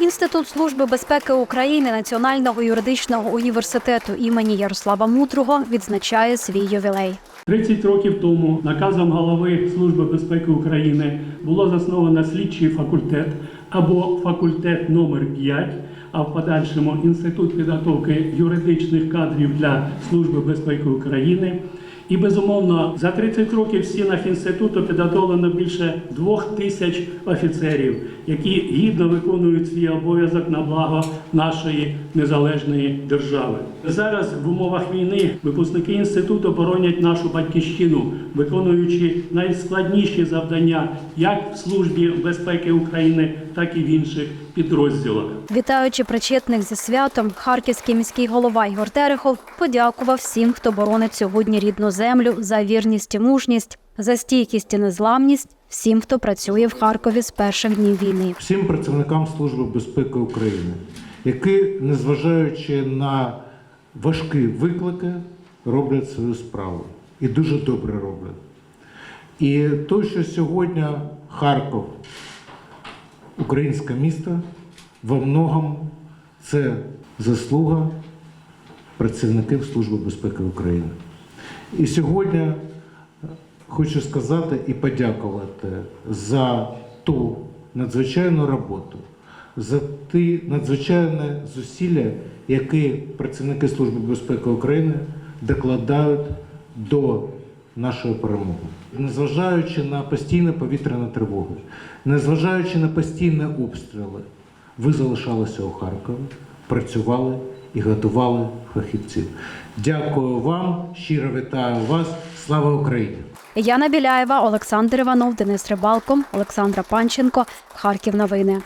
Інститут служби безпеки України Національного юридичного університету імені Ярослава Мудрого відзначає свій ювілей. 30 років тому наказом голови Служби безпеки України було засновано слідчий факультет або факультет номер 5, а в подальшому інститут підготовки юридичних кадрів для Служби безпеки України. І безумовно за 30 років в стінах інституту підготовлено більше двох тисяч офіцерів, які гідно виконують свій обов'язок на благо нашої незалежної держави. Зараз в умовах війни випускники інституту боронять нашу батьківщину, виконуючи найскладніші завдання як в службі безпеки України, так і в інших підрозділах. Вітаючи причетних зі святом, харківський міський голова Ігор Терехов подякував всім, хто боронить сьогодні рідну землю за вірність і мужність, за стійкість і незламність, всім, хто працює в Харкові з перших днів війни. всім працівникам Служби безпеки України, які, незважаючи на важкі виклики, роблять свою справу і дуже добре роблять. І то, що сьогодні Харків, українське місто, во многому це заслуга працівників Служби безпеки України. І сьогодні хочу сказати і подякувати за ту надзвичайну роботу, за ті надзвичайні зусилля, які працівники Служби безпеки України докладають до нашої перемоги. Незважаючи на постійні повітряні тривоги, незважаючи на постійні обстріли, ви залишалися у Харкові, працювали і готували фахівців. Дякую вам, щиро вітаю вас. Слава Україні! Яна Біляєва, Олександр Іванов, Денис Рибалко, Олександра Панченко. Харків новини.